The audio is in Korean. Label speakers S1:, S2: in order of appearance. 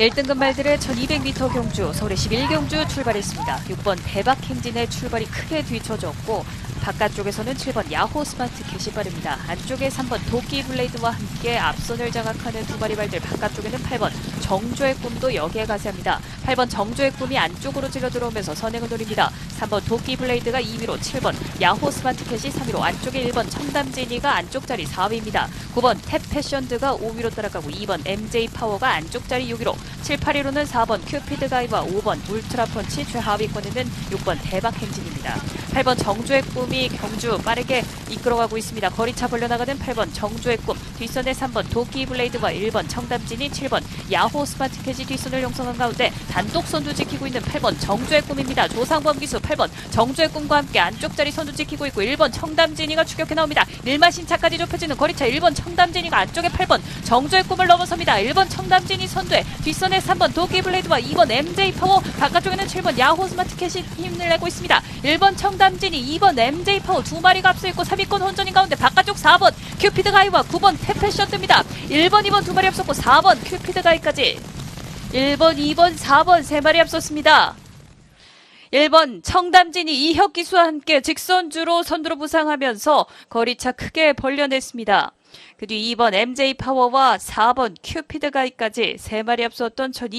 S1: 1등급 말들의 1200m 경주 서울의 11경주 출발했습니다. 6번 대박 행진의 출발이 크게 뒤쳐졌고 바깥쪽에서는 7번 야호 스마트 게시발입니다. 안쪽에 3번 도끼 블레이드와 함께 앞선을 장악하는 두 마리 발들 바깥쪽에는 8번 정조의 꿈도 여기에 가세합니다. 8번 정조의 꿈이 안쪽으로 찔러 들어오면서 선행을 노립니다. 3번 도끼 블레이드가 2위로 7번 야호 스마트 캣이 3위로 안쪽에 1번 청담진이가 안쪽 자리 4위입니다. 9번 탭 패션드가 5위로 따라가고 2번 MJ 파워가 안쪽 자리 6위로 7, 8위로는 4번 큐피드 가이와 5번 울트라 펀치 최하위권에는 6번 대박 행진입니다. 8번 정조의 꿈이 경주 빠르게 이끌어가고 있습니다. 거리차 벌려나가는 8번 정조의 꿈 뒷선에 3번 도끼 블레이드와 1번 청담진이 7번 야호 스마트 캐지 뒷선을 형성한 가운데 단독 선두 지키고 있는 8번 정조의 꿈입니다. 조상범 기수 8번 정조의 꿈과 함께 안쪽 자리 선두 지키고 있고 1번 청담진이가 추격해 나옵니다. 일마신차까지 좁혀지는 거리차 1번 청담진이가 안쪽에 8번 정조의 꿈을 넘어섭니다. 1번 청담진이 선두에 뒷선에 3번 도끼 블레이드와 2번 MJ 파워 바깥쪽에는 7번 야호 스마트 캣이 힘을 내고 있습니다. 1번 청담진이 2번 MJ 파워 두 마리가 앞서 있고 3위권 혼전인 가운데 바깥쪽 4번 큐피드 가이와 9번 태페션 뜹니다. 1번 2번 두 마리 앞섰고 4번 큐피드 가이까지 1번 2번 4번 세 마리 앞섰습니다. 1번 청담진이 이혁 기수와 함께 직선주로 선두로 부상하면서 거리차 크게 벌려냈습니다. 그 뒤 2번 MJ 파워와 4번 큐피드 가이까지 세 마리 앞섰던 첫